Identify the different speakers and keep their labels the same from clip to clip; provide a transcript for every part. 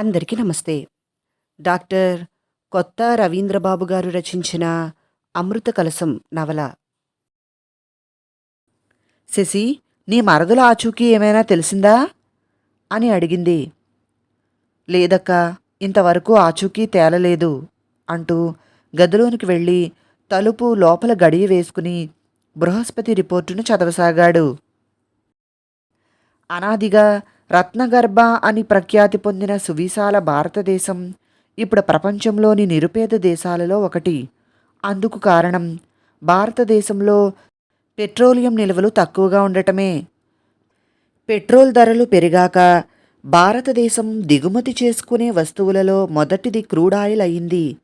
Speaker 1: అందరికీ నమస్తే. డాక్టర్ కొత్త రవీంద్రబాబు గారు రచించిన అమృత కలసం నవల. శశి నీ మరదల ఆచూకీ ఏమైనా తెలిసిందా? అని అడిగింది. లేదక్కా ఇంతవరకు ఆచూకీ తేలలేదు అంటూ గదిలోనికి వెళ్ళి తలుపు లోపల గడియ వేసుకుని బృహస్పతి రిపోర్టును చదవసాగాడు. అనాదిగా రత్నగర్భ అని ప్రఖ్యాతి పొందిన సువిశాల భారతదేశం ఇప్పుడు ప్రపంచంలోని నిరుపేద దేశాలలో ఒకటి. అందుకు కారణం భారతదేశంలో పెట్రోలియం నిల్వలు తక్కువగా ఉండటమే. పెట్రోల్ ధరలు పెరిగాక భారతదేశం దిగుమతి చేసుకునే వస్తువులలో మొదటిది క్రూడ్ ఆయిల్ అయింది.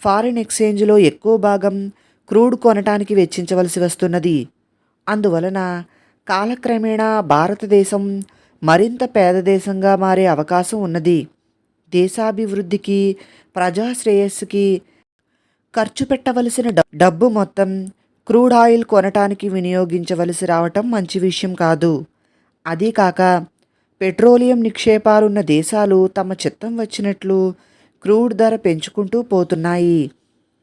Speaker 1: ఫారిన్ ఎక్స్చేంజ్లో ఎక్కువ భాగం క్రూడ్ కొనటానికి వెచ్చించవలసి వస్తున్నది. అందువలన కాలక్రమేణా భారతదేశం మరింత పేద దేశంగా మారే అవకాశం ఉన్నది. దేశాభివృద్ధికి ప్రజాశ్రేయస్సుకి ఖర్చు పెట్టవలసిన డబ్బు మొత్తం క్రూడ్ ఆయిల్ కొనటానికి వినియోగించవలసి రావటం మంచి విషయం కాదు. అదీ కాక పెట్రోలియం నిక్షేపాలున్న దేశాలు తమ చిత్తం వచ్చినట్లు క్రూడ్ ధర పెంచుకుంటూ పోతున్నాయి.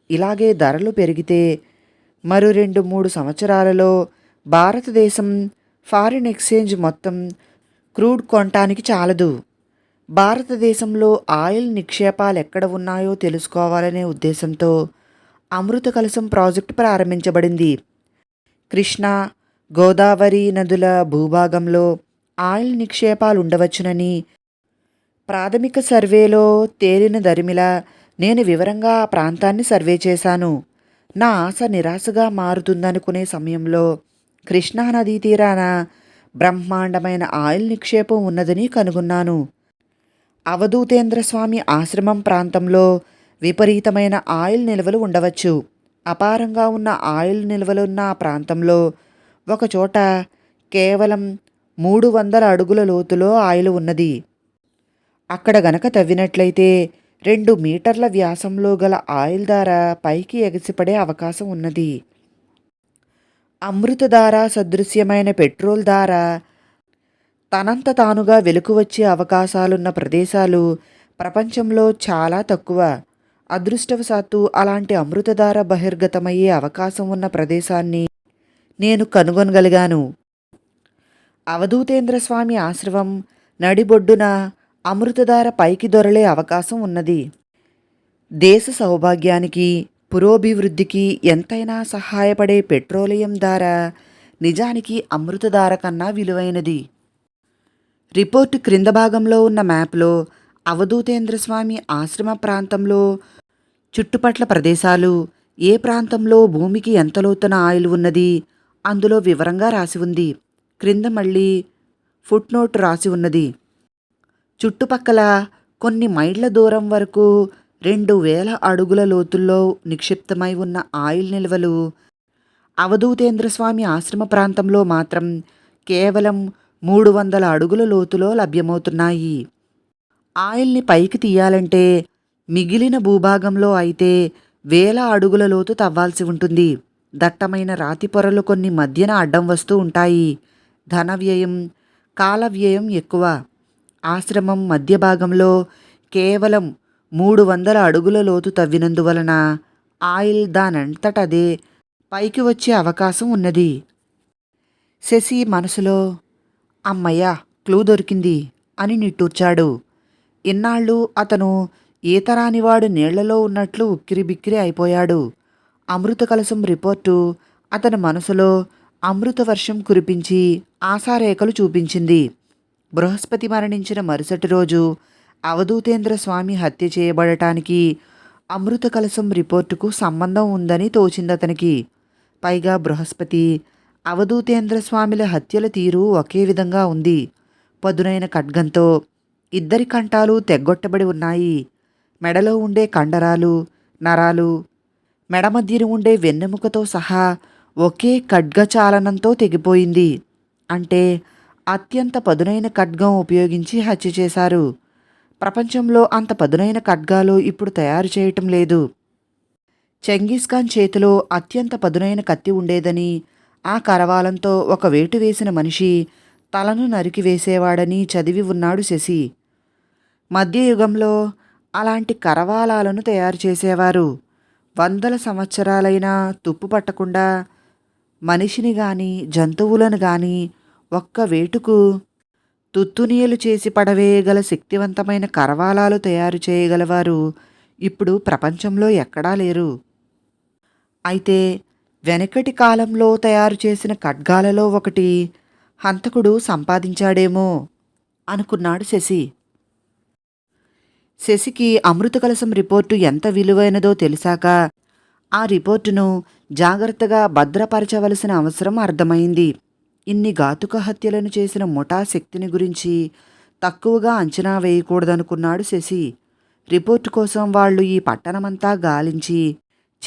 Speaker 1: ఇలాగే ధరలు పెరిగితే మరో రెండు మూడు సంవత్సరాలలో భారతదేశం ఫారిన్ ఎక్స్చేంజ్ మొత్తం క్రూడ్ కొనటానికి చాలదు. భారతదేశంలో ఆయిల్ నిక్షేపాలు ఎక్కడ ఉన్నాయో తెలుసుకోవాలనే ఉద్దేశంతో అమృత కలసం ప్రాజెక్టు ప్రారంభించబడింది. కృష్ణా గోదావరి నదుల భూభాగంలో ఆయిల్ నిక్షేపాలు ఉండవచ్చునని ప్రాథమిక సర్వేలో తేలిన దరిమిలా నేను వివరంగా ఆ ప్రాంతాన్ని సర్వే చేశాను. నా ఆశ నిరాశగా మారుతుందనుకునే సమయంలో కృష్ణా నదీ తీరాన బ్రహ్మాండమైన ఆయిల్ నిక్షేపం ఉన్నదని కనుగొన్నాను. అవధూతేంద్ర స్వామి ఆశ్రమం ప్రాంతంలో విపరీతమైన ఆయిల్ నిల్వలు ఉండవచ్చు. అపారంగా ఉన్న ఆయిల్ నిల్వలున్న ఆ ప్రాంతంలో ఒకచోట కేవలం మూడు వందల అడుగుల లోతులో ఆయిల్ ఉన్నది. అక్కడ గనక తవ్వినట్లయితే రెండు మీటర్ల వ్యాసంలో గల ఆయిల్ ధార పైకి ఎగసిపడే అవకాశం ఉన్నది. అమృతధార సదృశ్యమైన పెట్రోల్ ధార. తనంత తానుగా వెలుకు వచ్చే అవకాశాలున్న ప్రదేశాలు ప్రపంచంలో చాలా తక్కువ. అదృష్టవశాత్తు అలాంటి అమృతధార బహిర్గతమయ్యే అవకాశం ఉన్న ప్రదేశాన్ని నేను కనుగొనగలిగాను. అవధూతేంద్ర స్వామి ఆశ్రమం నడిబొడ్డున అమృతధార పైకి దొరలే అవకాశం ఉన్నది. దేశ సౌభాగ్యానికి పురోభివృద్ధికి ఎంతైనా సహాయపడే పెట్రోలియం ధార నిజానికి అమృతధార కన్నా విలువైనది. రిపోర్టు క్రింద భాగంలో ఉన్న మ్యాప్లో అవధూతేంద్ర స్వామి ఆశ్రమ ప్రాంతంలో చుట్టుపట్ల ప్రదేశాలు ఏ ప్రాంతంలో భూమికి ఎంత లోతున ఆయిల్ ఉన్నది అందులో వివరంగా రాసి ఉంది. క్రింద మళ్ళీ ఫుట్ నోట్ రాసి ఉన్నది. చుట్టుపక్కల కొన్ని మైళ్ళ దూరం వరకు రెండు వేల అడుగుల లోతుల్లో నిక్షిప్తమై ఉన్న ఆయిల్ నిల్వలు అవధూతేంద్ర స్వామి ఆశ్రమ ప్రాంతంలో మాత్రం కేవలం మూడు వందల అడుగుల లోతులో లభ్యమవుతున్నాయి. ఆయిల్ని పైకి తీయాలంటే మిగిలిన భూభాగంలో అయితే వేల అడుగుల లోతు తవ్వాల్సి ఉంటుంది. దట్టమైన రాతి పొరలు కొన్ని మధ్యన అడ్డం వస్తూ ఉంటాయి. ధన వ్యయం కాల వ్యయం ఎక్కువ. ఆశ్రమం మధ్య భాగంలో కేవలం మూడు వందల అడుగుల లోతు తవ్వినందువలన ఆయిల్ దానంతటదే పైకి వచ్చే అవకాశం ఉన్నది. శశి మనసులో అమ్మయ్య క్లూ దొరికింది అని నిట్టూర్చాడు. ఇన్నాళ్ళు అతను ఈతరానివాడు నీళ్ళలో ఉన్నట్లు ఉక్కిరిబిక్కిరి అయిపోయాడు. అమృత కలసం రిపోర్టు అతని మనసులో అమృత వర్షం కురిపించి ఆశారేఖలు చూపించింది. బృహస్పతి మరణించిన మరుసటి రోజు అవధూతేంద్ర స్వామి హత్య చేయబడటానికి అమృత కలసం రిపోర్టుకు సంబంధం ఉందని తోచిందతనికి పైగా బృహస్పతి అవధూతేంద్ర స్వామిల హత్యల తీరు ఒకే విధంగా ఉంది. పదునైన ఖడ్గంతో ఇద్దరి కంఠాలు తెగ్గొట్టబడి ఉన్నాయి. మెడలో ఉండే కండరాలు నరాలు మెడ మధ్యన ఉండే వెన్నెముకతో సహా ఒకే ఖడ్గచాలనంతో తెగిపోయింది. అంటే అత్యంత పదునైన ఖడ్గం ఉపయోగించి హత్య చేశారు. ప్రపంచంలో అంత పదునైన ఖడ్గాలు ఇప్పుడు తయారు చేయటం లేదు. చెంగీస్ ఖాన్ చేతిలో అత్యంత పదునైన కత్తి ఉండేదని ఆ కరవాలంతో ఒక వేటు వేసిన మనిషి తలను నరికి వేసేవాడని చదివి ఉన్నాడు శశి. మధ్యయుగంలో అలాంటి కరవాలాలను తయారు చేసేవారు. వందల సంవత్సరాలైనా తుప్పు పట్టకుండా మనిషిని గాని జంతువులను గాని ఒక్క వేటుకు తుత్తునీయలు చేసి పడవేయగల శక్తివంతమైన కరవాలాలు తయారు చేయగలవారు. ఇప్పుడు ప్రపంచంలో ఎక్కడా లేరు. అయితే వెనకటి కాలంలో తయారు చేసిన ఖడ్గాలలో ఒకటి హంతకుడు సంపాదించాడేమో అనుకున్నాడు శశి. శశికి అమృత కలసం రిపోర్టు ఎంత విలువైనదో తెలిసాక ఆ రిపోర్టును జాగ్రత్తగా భద్రపరచవలసిన అవసరం అర్థమైంది. ఇన్ని ఘాతుక హత్యలను చేసిన ముఠా శక్తిని గురించి తక్కువగా అంచనా వేయకూడదనుకున్నాడు శశి. రిపోర్టు కోసం వాళ్ళు ఈ పట్టణమంతా గాలించి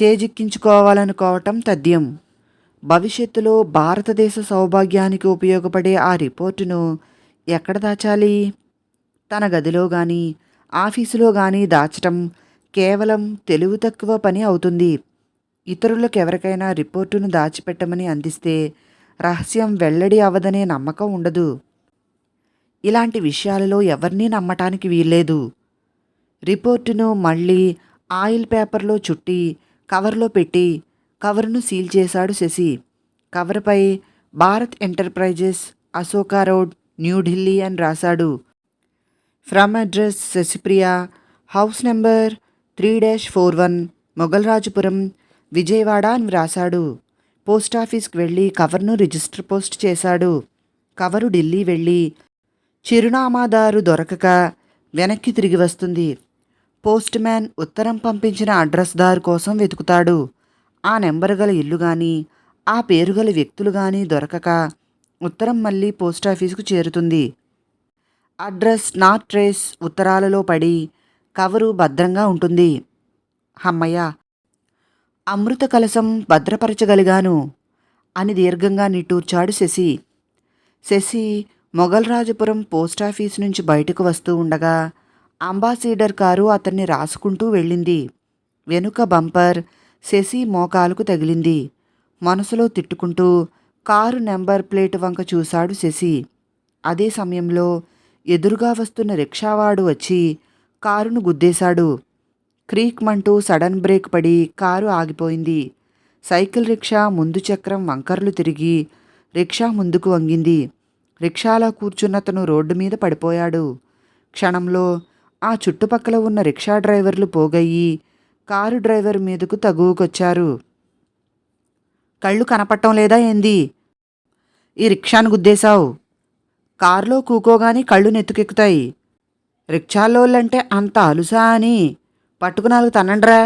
Speaker 1: చేజిక్కించుకోవాలనుకోవటం తథ్యం. భవిష్యత్తులో భారతదేశ సౌభాగ్యానికి ఉపయోగపడే ఆ రిపోర్టును ఎక్కడ దాచాలి? తన గదిలో గాని ఆఫీసులో గాని దాచటం కేవలం తెలివి తక్కువ పని అవుతుంది. ఇతరులకు ఎవరికైనా రిపోర్టును దాచిపెట్టమని అందిస్తే రహస్యం వెల్లడి అవదనే నమ్మకం ఉండదు. ఇలాంటి విషయాలలో ఎవరినీ నమ్మటానికి వీల్లేదు. రిపోర్టును మళ్ళీ ఆయిల్ పేపర్లో చుట్టి కవర్లో పెట్టి కవర్ను సీల్ చేశాడు శశి. కవర్పై భారత్ ఎంటర్ప్రైజెస్ అశోకా రోడ్ న్యూఢిల్లీ అని రాశాడు. From address Sashipriya house number three dash four one Mogalrajpuram Vijayawada అని వ్రాశాడు. పోస్ట్ ఆఫీస్కి వెళ్ళి కవర్ను రిజిస్టర్ పోస్ట్ చేశాడు. కవరు ఢిల్లీ వెళ్ళి చిరునామాదారు దొరకక వెనక్కి తిరిగి వస్తుంది. పోస్ట్ మ్యాన్ ఉత్తరం పంపించిన అడ్రస్దారు కోసం వెతుకుతాడు. ఆ నెంబర్ గల ఇల్లు కానీ ఆ పేరు గల వ్యక్తులు కానీ దొరకక ఉత్తరం మళ్ళీ పోస్టాఫీసుకు చేరుతుంది. అడ్రస్ నాట్ ట్రేస్ ఉత్తరాలలో పడి కవరు భద్రంగా ఉంటుంది. హమ్మయ్య అమృత కలసం భద్రపరచగలిగాను అని దీర్ఘంగా నిట్టూర్చాడు శశి. శశి మొఘల్రాజపురం పోస్టాఫీస్ నుంచి బయటకు వస్తూ ఉండగా అంబాసీడర్ కారు అతన్ని రాసుకుంటూ వెళ్ళింది. వెనుక బంపర్ శశి మోకాలుకు తగిలింది. మనసులో తిట్టుకుంటూ కారు నెంబర్ ప్లేట్ వంక చూశాడు శశి. అదే సమయంలో ఎదురుగా వస్తున్న రిక్షావాడు వచ్చి కారును గుద్దేశాడు. క్రీక్ మంటూ సడన్ బ్రేక్ పడి కారు ఆగిపోయింది. సైకిల్ రిక్షా ముందు చక్రం వంకర్లు తిరిగి రిక్షా ముందుకు వంగింది. రిక్షాలో కూర్చున్నతను రోడ్డు మీద పడిపోయాడు. క్షణంలో ఆ చుట్టుపక్కల ఉన్న రిక్షా డ్రైవర్లు పోగయ్యి కారు డ్రైవర్ మీదకు తగువుకొచ్చారు. కళ్ళు కనపట్టం లేదా ఏంది? ఈ రిక్షాను గుద్దేశావు. కారులో కూకోగాని కళ్ళు నెత్తుకెక్కుతాయి. రిక్షాలోళ్ళంటే అంత అలుసా అని పట్టుకునాలుగు తనండ్రా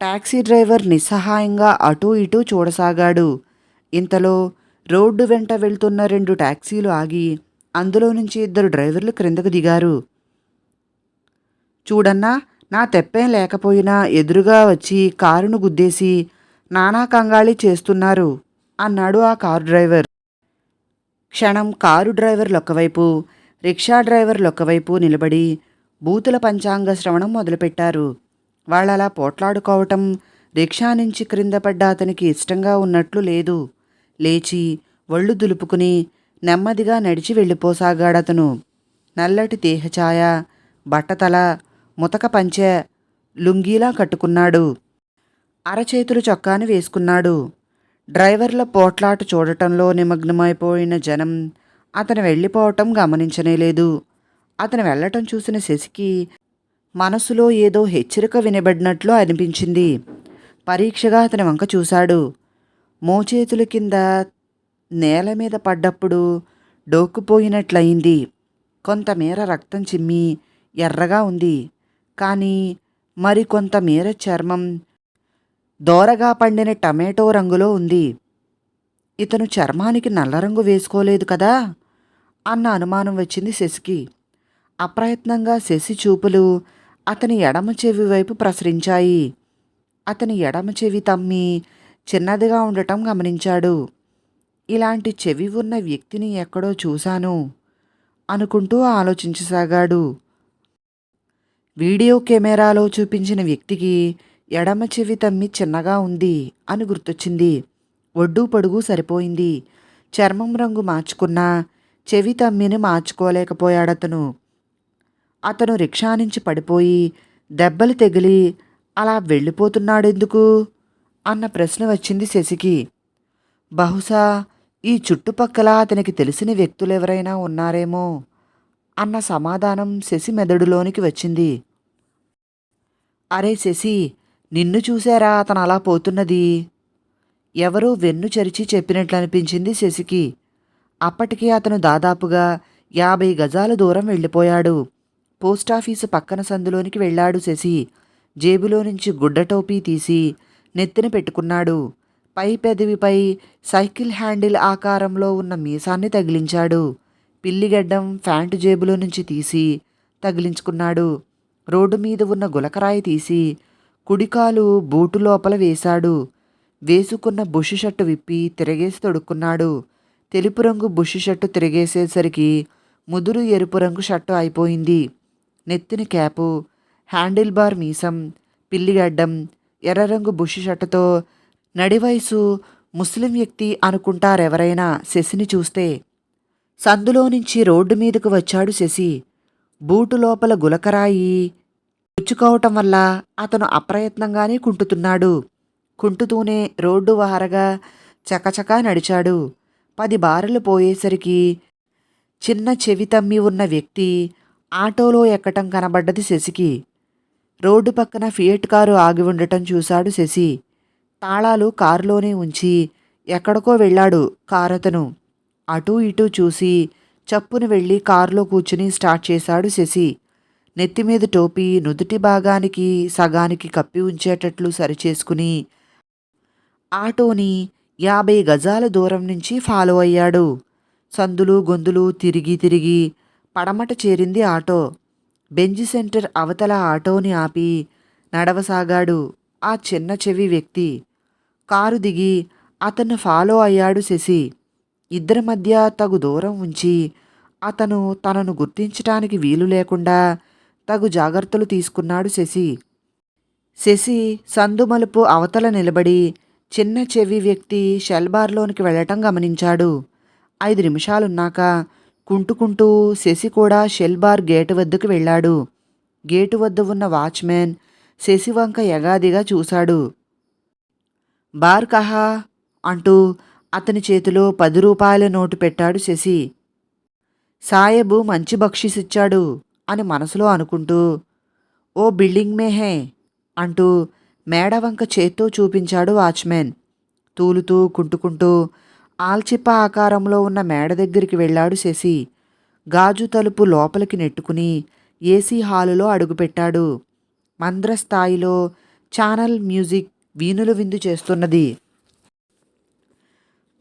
Speaker 1: టాక్సీ డ్రైవర్ నిస్సహాయంగా అటూ ఇటూ చూడసాగాడు. ఇంతలో రోడ్డు వెంట వెళ్తున్న రెండు టాక్సీలు ఆగి అందులో నుంచి ఇద్దరు డ్రైవర్లు క్రిందకు దిగారు. చూడన్నా నా తెప్పేం లేకపోయినా ఎదురుగా వచ్చి కారును గుద్దేసి నానా కంగాళి చేస్తున్నారు అన్నాడు ఆ కారు డ్రైవర్. క్షణం కారు డ్రైవర్లు ఒకవైపు రిక్షా డ్రైవర్లు ఒకవైపు నిలబడి బూతుల పంచాంగ శ్రవణం మొదలుపెట్టారు. వాళ్ళలా పోట్లాడుకోవటం రిక్షా నుంచి క్రింద పడ్డ అతనికి ఇష్టంగా ఉన్నట్లు లేదు. లేచి ఒళ్ళు దులుపుకుని నెమ్మదిగా నడిచి వెళ్ళిపోసాగాడతను. నల్లటి దేహఛాయ బట్టతల ముతక పంచె లుంగీలా కట్టుకున్నాడు. అరచేతులు చొక్కాని వేసుకున్నాడు. డ్రైవర్ల పోట్లాట చూడటంలో నిమగ్నమైపోయిన జనం అతను వెళ్ళిపోవటం గమనించనేలేదు. అతను వెళ్ళటం చూసిన శశికి మనసులో ఏదో హెచ్చరిక వినబడినట్లు అనిపించింది. పరీక్షగా అతని వంక చూశాడు. మోచేతుల కింద నేల మీద పడ్డప్పుడు డోక్కుపోయినట్లయింది. కొంతమేర రక్తం చిమ్మి ఎర్రగా ఉంది. కానీ మరి కొంతమేర చర్మం దోరగా పండిన టమాటో రంగులో ఉంది. ఇతను చర్మానికి నల్ల రంగు వేసుకోలేదు కదా? అన్న అనుమానం వచ్చింది శశికి. అప్రయత్నంగా శశి చూపులు అతని ఎడమ చెవి వైపు ప్రసరించాయి. అతని ఎడమ చెవి తమ్మి చిన్నదిగా ఉండటం గమనించాడు. ఇలాంటి చెవి ఉన్న వ్యక్తిని ఎక్కడో చూశాను అనుకుంటూ ఆలోచించసాగాడు. వీడియో కెమెరాలో చూపించిన వ్యక్తికి ఎడమ చెవి తమ్మి చిన్నగా ఉంది అని గుర్తొచ్చింది. ఒడ్డు పొడుగు సరిపోయింది. చర్మం రంగు మార్చుకున్నా చెవి తమ్మిని మార్చుకోలేకపోయాడతను. అతను రిక్షా నుంచి పడిపోయి దెబ్బలు తెగిలి అలా వెళ్ళిపోతున్నాడెందుకు? అన్న ప్రశ్న వచ్చింది శశికి. బహుశా ఈ చుట్టుపక్కల అతనికి తెలిసిన వ్యక్తులెవరైనా ఉన్నారేమో? అన్న సమాధానం శశి మెదడులోనికి వచ్చింది. అరే శశి నిన్ను చూశారా అతను అలా పోతున్నది? ఎవరో వెన్ను చరిచి చెప్పినట్లు అనిపించింది శశికి. అప్పటికే అతను దాదాపుగా యాభై గజాల దూరం వెళ్ళిపోయాడు. పోస్టాఫీసు పక్కన సందులోనికి వెళ్ళాడు శశి. జేబులో నుంచి గుడ్డ టోపీ తీసి నెత్తిన పెట్టుకున్నాడు. పై పెదవిపై సైకిల్ హ్యాండిల్ ఆకారంలో ఉన్న మీసాన్ని తగిలించాడు. పిల్లిగడ్డం ఫ్యాంటు జేబులో నుంచి తీసి తగిలించుకున్నాడు. రోడ్డు మీద ఉన్న గులకరాయి తీసి కుడికాలు బూటు లోపల వేశాడు. వేసుకున్న బుష్ షర్టు విప్పి తిరగేసి తొడుక్కున్నాడు. తెలుపు రంగు బుష్ షర్టు తిరిగేసేసరికి ముదురు ఎరుపు రంగు షర్టు అయిపోయింది. నెత్తిన క్యాపు హ్యాండిల్ బార్ మీసం పిల్లిగడ్డం ఎర్ర రంగు బుష్ షర్టుతో నడివయసు ముస్లిం వ్యక్తి అనుకుంటారెవరైనా శశిని చూస్తే సందులో నుంచి రోడ్డు మీదకు వచ్చాడు శశి. బూటు లోపల గులకరాయి పుచ్చుకోవటం వల్ల అతను అప్రయత్నంగానే కుంటుతున్నాడు. కుంటుతూనే రోడ్డు వారగా చకచకా నడిచాడు. పది బారులు పోయేసరికి చిన్న చెవి తమ్మి ఉన్న వ్యక్తి ఆటోలో ఎక్కటం కనబడ్డది శశికి. రోడ్డు పక్కన ఫియట్ కారు ఆగి ఉండటం చూశాడు శశి. తాళాలు కారులోనే ఉంచి ఎక్కడికో వెళ్ళాడు కారతను. అటూ ఇటూ చూసి చప్పున వెళ్ళి కారులో కూర్చుని స్టార్ట్ చేశాడు శశి. నెత్తిమీద టోపీ నుదుటి భాగానికి సగానికి కప్పి ఉంచేటట్లు సరిచేసుకుని ఆటోని యాభై గజాల దూరం నుంచి ఫాలో అయ్యాడు. సందులు గొంతులు తిరిగి తిరిగి పడమట చేరింది ఆటో. బెంజ్ సెంటర్ అవతల ఆటోని ఆపి నడవసాగాడు ఆ చిన్న చెవి వ్యక్తి. కారు దిగి అతన్ని ఫాలో అయ్యాడు శశి. ఇద్దరి మధ్య తగు దూరం ఉంచి అతను తనను గుర్తించటానికి వీలు లేకుండా తగు జాగ్రత్తలు తీసుకున్నాడు శశి. శశి సందుమలుపు అవతల నిలబడి చిన్న చెవి వ్యక్తి షెల్బార్లోనికి వెళ్ళటం గమనించాడు. ఐదు నిమిషాలున్నాక కుంటుకుంటూ శశి కూడా షెల్బార్ గేటు వద్దకు వెళ్ళాడు. గేటు వద్ద ఉన్న వాచ్మెన్ శశి వంక యగాదిగా చూశాడు. బార్ కహా అంటూ అతని చేతిలో పది రూపాయల నోటు పెట్టాడు శశి. సాయబు మంచి బక్షిసిచ్చాడు అని మనసులో అనుకుంటూ ఓ బిల్డింగ్ మే హే అంటూ మేడవంక చేత్తో చూపించాడు వాచ్మెన్ తూలుతూ కుంటుకుంటూ ఆల్చిప్ప ఆకారంలో ఉన్న మేడ దగ్గరికి వెళ్ళాడు శశి. గాజు తలుపు లోపలికి నెట్టుకుని ఏసీ హాలులో అడుగుపెట్టాడు. మంద్రస్థాయిలో ఛానల్ మ్యూజిక్ వీణులు విందు చేస్తున్నది.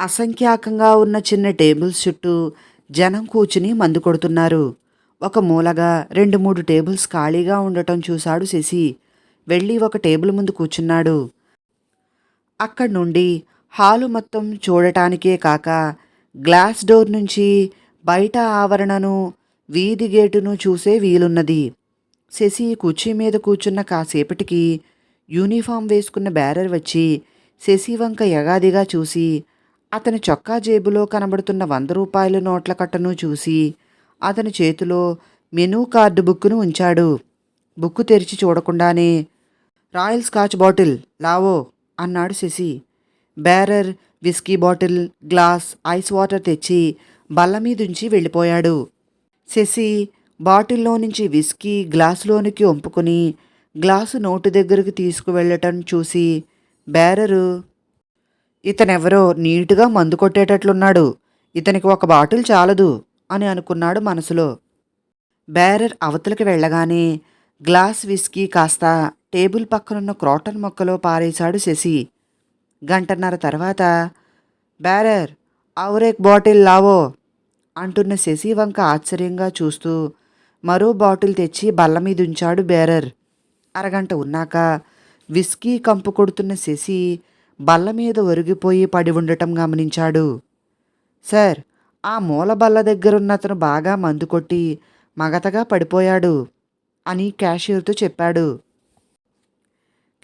Speaker 1: అసంఖ్యాకంగా ఉన్న చిన్న టేబుల్స్ చుట్టూ జనం కూర్చుని మందు కొడుతున్నారు. ఒక మూలగా రెండు మూడు టేబుల్స్ ఖాళీగా ఉండటం చూశాడు శశి. వెళ్ళి ఒక టేబుల్ ముందు కూర్చున్నాడు. అక్కడి నుండి హాలు మొత్తం చూడటానికే కాక గ్లాస్ డోర్ నుంచి బయట ఆవరణను వీధి గేటును చూసే వీలున్నది. శశి కుర్చీ మీద కూర్చున్న కాసేపటికి యూనిఫామ్ వేసుకున్న బ్యారర్ వచ్చి శశి వంక యగాదిగా చూసి అతని చొక్కా జేబులో కనబడుతున్న వంద రూపాయల నోట్ల కట్టను చూసి అతని చేతిలో మెనూ కార్డు బుక్కును ఉంచాడు. బుక్కు తెరిచి చూడకుండానే రాయల్ స్కాచ్ బాటిల్ లావో అన్నాడు Sashi. Bearer whisky bottle glass ice water తెచ్చి బల్ల మీదుంచి వెళ్ళిపోయాడు. శశి బాటిల్లో నుంచి విస్కీ గ్లాసులోనికి ఒంపుకుని గ్లాసు నోటు దగ్గరికి తీసుకువెళ్ళటం చూసి బేరరు ఇతనెవరో నీటుగా మందు కొట్టేటట్లున్నాడు. ఇతనికి ఒక బాటిల్ చాలదు అని అనుకున్నాడు మనసులో. బేరర్ అవతలకి వెళ్ళగానే గ్లాస్ విస్కీ కాస్త టేబుల్ పక్కనున్న క్రాటన్ మొక్కలో పారేశాడు శశి. గంటన్నర తర్వాత బ్యారర్ ఔరేక్ బాటిల్ లావో అంటున్న శశి వంక ఆశ్చర్యంగా చూస్తూ మరో బాటిల్ తెచ్చి బల్ల మీద ఉంచాడు బేరర్ అరగంట ఉన్నాక విస్కీ కంపు కొడుతున్న శశి బల్ల మీద ఒరిగిపోయి పడి ఉండటం గమనించాడు. సార్ ఆ మూల బల్ల దగ్గరున్న అతను బాగా మందు కొట్టి మగతగా పడిపోయాడు అని క్యాషియర్తో చెప్పాడు.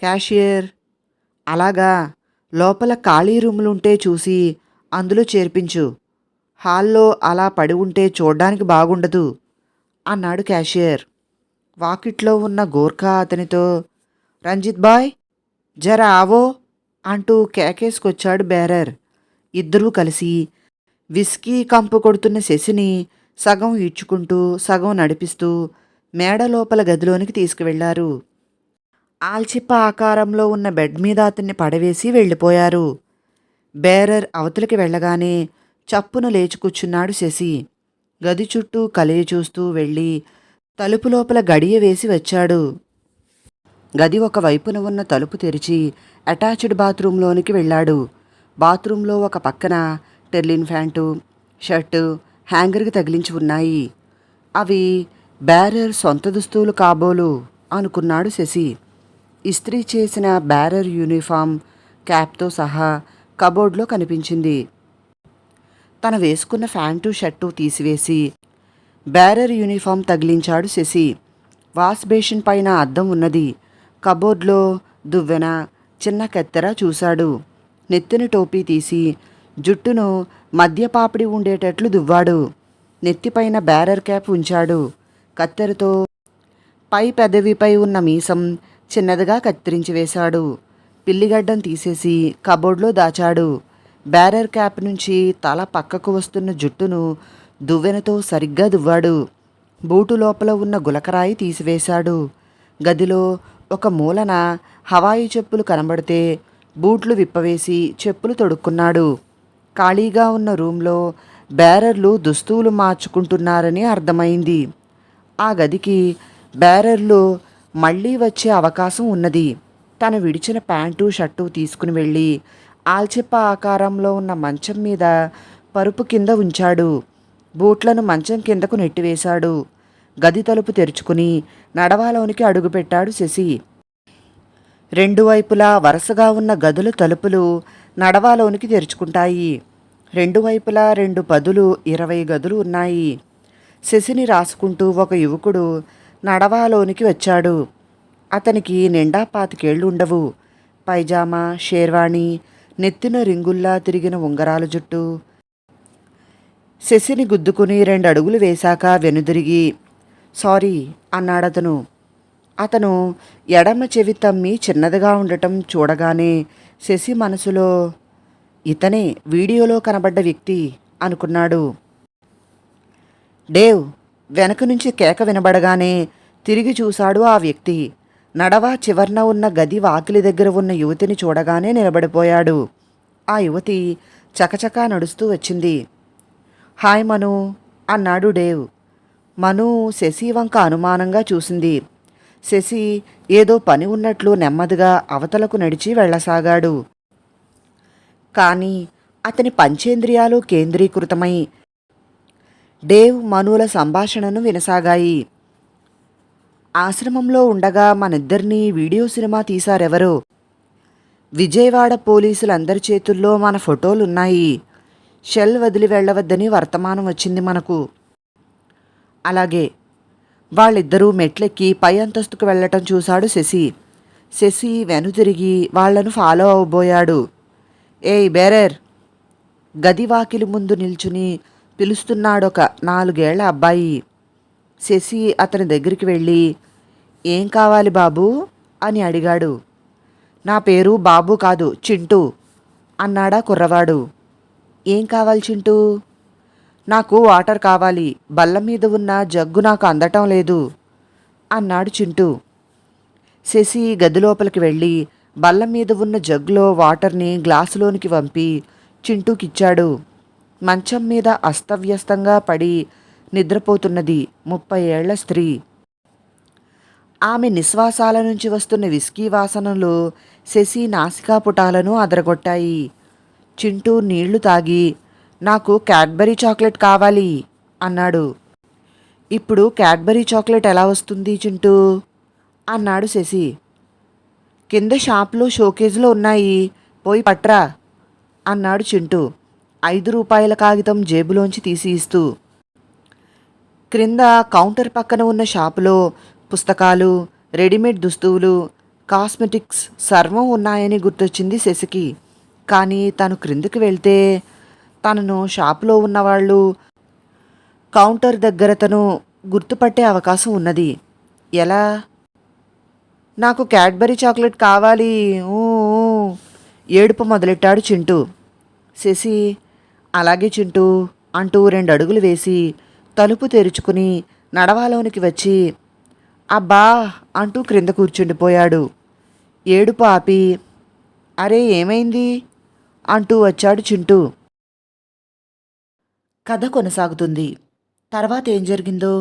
Speaker 1: క్యాషియర్ అలాగా లోపల ఖాళీ రూములుంటే చూసి అందులో చేర్పించు. హాల్లో అలా పడి ఉంటే చూడ్డానికి బాగుండదు అన్నాడు క్యాషియర్. వాకిట్లో ఉన్న గోర్ఖా అతనితో రంజిత్ బాయ్ జర ఆవో అంటూ కేకేసుకొచ్చాడు బేరర్. ఇద్దరూ కలిసి విస్కీ కంపు కొడుతున్న శశిని సగం ఈడ్చుకుంటూ సగం నడిపిస్తూ మేడ లోపల గదిలోనికి తీసుకువెళ్ళారు ఆల్చిప్ప ఆకారంలో ఉన్న బెడ్ మీద అతన్ని పడవేసి వెళ్ళిపోయారు. బేరర్ అవతలికి వెళ్ళగానే చప్పున లేచి కూర్చున్నాడు శశి. గది చుట్టూ కలిగి చూస్తూ వెళ్ళి తలుపు లోపల గడియ వేసి వచ్చాడు. గది ఒక వైపున ఉన్న తలుపు తెరిచి అటాచ్డ్ బాత్రూంలోనికి వెళ్ళాడు. బాత్రూంలో ఒక పక్కన టెర్లిన్ ప్యాంటు షర్టు హ్యాంగర్కి తగిలించి ఉన్నాయి. అవి బ్యారర్ సొంత దుస్తువులు కాబోలు అనుకున్నాడు శశి. ఇస్త్రీ చేసిన బ్యారర్ యూనిఫామ్ క్యాప్తో సహా కబోర్డ్లో కనిపించింది. తన వేసుకున్న ప్యాంటు షర్టు తీసివేసి బ్యారర్ యూనిఫామ్ తగిలించాడు శశి. వాష్ బేసిన్ పైన అద్దం ఉన్నది. కబోర్డ్లో దువ్వెన చిన్న కత్తెర చూశాడు. నెత్తిని టోపీ తీసి జుట్టును మద్యపాపిడి ఉండేటట్లు దువ్వాడు. నెత్తిపైన బ్యారర్ క్యాప్ ఉంచాడు. కత్తెరతో పై పెదవిపై ఉన్న మీసం చిన్నదిగా కత్తిరించి వేశాడు. పిల్లిగడ్డం తీసేసి కబోర్డ్లో దాచాడు. బ్యారర్ క్యాప్ నుంచి తల పక్కకు వస్తున్న జుట్టును దువ్వెనతో సరిగ్గా దువ్వాడు. బూటు లోపల ఉన్న గులకరాయి తీసివేశాడు. గదిలో ఒక మూలన హవాయి చెప్పులు కనబడితే బూట్లు విప్పవేసి చెప్పులు తొడుక్కున్నాడు. ఖాళీగా ఉన్న రూంలో బ్యారర్లు దుస్తువులు మార్చుకుంటున్నారని అర్థమైంది. ఆ గదికి బ్యారర్లు మళ్ళీ వచ్చే అవకాశం ఉన్నది. తను విడిచిన ప్యాంటు షర్టు తీసుకుని వెళ్ళి ఆల్చిప్ప ఆకారంలో ఉన్న మంచం మీద పరుపు కింద ఉంచాడు. బూట్లను మంచం కిందకు నెట్టివేశాడు. గది తలుపు తెరుచుకుని నడవాలోనికి అడుగుపెట్టాడు శశి. రెండు వైపులా వరుసగా ఉన్న గదుల తలుపులు నడవాలోనికి తెరుచుకుంటాయి. రెండు వైపులా రెండు పదులు ఇరవై గదులు ఉన్నాయి. శశిని రాసుకుంటూ ఒక యువకుడు నడవాలోనికి వచ్చాడు. అతనికి నిండా పాతికేళ్ళు ఉండవు పైజామా షేర్వాణి నెత్తిన రింగుల్లా తిరిగిన ఉంగరాల జుట్టు. శశిని గుద్దుకుని రెండు అడుగులు వేశాక వెనుదిరిగి సారీ అన్నాడతను. అతను ఎడమ చెవి తమ్మి చిన్నదిగా ఉండటం చూడగానే శశి మనసులో ఇతనే వీడియోలో కనబడ్డ వ్యక్తి అనుకున్నాడు. డేవ్ వెనక నుంచి కేక వినబడగానే తిరిగి చూశాడు ఆ వ్యక్తి. నడవ చివర్న ఉన్న గది వాకిలి దగ్గర ఉన్న యువతిని చూడగానే నిలబడిపోయాడు. ఆ యువతి చకచకా నడుస్తూ వచ్చింది. హాయ్ మను అన్నాడు డేవ్. మను శశి వంక అనుమానంగా చూసింది. శశి ఏదో పని ఉన్నట్లు నెమ్మదిగా అవతలకు నడిచి వెళ్ళసాగాడు. కానీ అతని పంచేంద్రియాలు కేంద్రీకృతమై డేవ్ మనుల సంభాషణను వినసాగాయి. ఆశ్రమంలో ఉండగా మనిద్దరినీ వీడియో సినిమా తీశారెవరు? విజయవాడ పోలీసులందరి చేతుల్లో మన ఫోటోలున్నాయి. షెల్ వదిలి వెళ్ళవద్దని వర్తమానం వచ్చింది మనకు. అలాగే వాళ్ళిద్దరూ మెట్లెక్కి పై అంతస్తుకు వెళ్ళటం చూశాడు శశి. శశి వెనుతిరిగి వాళ్ళను ఫాలో అవబోయాడు. ఏయ్ బేరర్! గది వాకిలి ముందు నిల్చుని పిలుస్తున్నాడొక నాలుగేళ్ళ అబ్బాయి. శశి అతని దగ్గరికి వెళ్ళి ఏం కావాలి బాబు? అని అడిగాడు. నా పేరు బాబు కాదు చింటూ అన్నాడా కుర్రవాడు. ఏం కావాలి చింటూ? నాకు వాటర్ కావాలి బల్ల మీద ఉన్న జగ్గు నాకు అందటం లేదు అన్నాడు చింటూ. శశి గది లోపలికి వెళ్ళి బల్ల మీద ఉన్న జగ్గులో వాటర్ని గ్లాసులోనికి వంపి చింటూకిచ్చాడు. మంచం మీద అస్తవ్యస్తంగా పడి నిద్రపోతున్నది ముప్పై ఏళ్ళ స్త్రీ. ఆమె నిశ్వాసాల నుంచి వస్తున్న విస్కీ వాసనలు శశి నాసికాపుటాలను అదరగొట్టాయి. చింటూ నీళ్ళు తాగి నాకు క్యాడ్బరీ చాక్లెట్ కావాలి అన్నాడు. ఇప్పుడు క్యాడ్బరీ చాక్లెట్ ఎలా వస్తుంది చింటూ అన్నాడు శశి. కింద షాప్లో షోకేజ్లో ఉన్నాయి పోయి పట్రా అన్నాడు చింటూ. ఐదు రూపాయల కాగితం జేబులోంచి తీసి ఇస్తూ క్రింద కౌంటర్ పక్కన ఉన్న షాపులో పుస్తకాలు రెడీమేడ్ దుస్తువులు కాస్మెటిక్స్ సర్వం ఉన్నాయని గుర్తొచ్చింది శశికి. కానీ తను క్రిందికి వెళ్తే తనను షాపులో ఉన్నవాళ్ళు కౌంటర్ దగ్గర తను గుర్తుపట్టే అవకాశం ఉన్నది. ఎలా? నాకు క్యాడ్బరీ చాక్లెట్ కావాలి ఊ, ఊ. ఏడుపు మొదలెట్టాడు చింటూ. శశి అలాగే చింటూ అంటూ రెండు అడుగులు వేసి తలుపు తెరుచుకుని నడవాలోనికి వచ్చి అబ్బా! అంటూ క్రింద కూర్చుండిపోయాడు. ఏడుపు ఆపి అరే ఏమైంది? అంటూ వచ్చాడు చింటూ. కథ కొనసాగుతుంది. తర్వాత ఏం జరిగిందో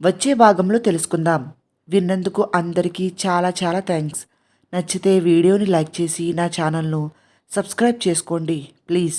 Speaker 1: వచ్చే భాగంలో తెలుసుకుందాం. విన్నందుకు అందరికీ చాలా చాలా థ్యాంక్స్. నచ్చితే వీడియోని లైక్ చేసి నా ఛానల్ను సబ్స్క్రైబ్ చేసుకోండి. ప్లీజ్.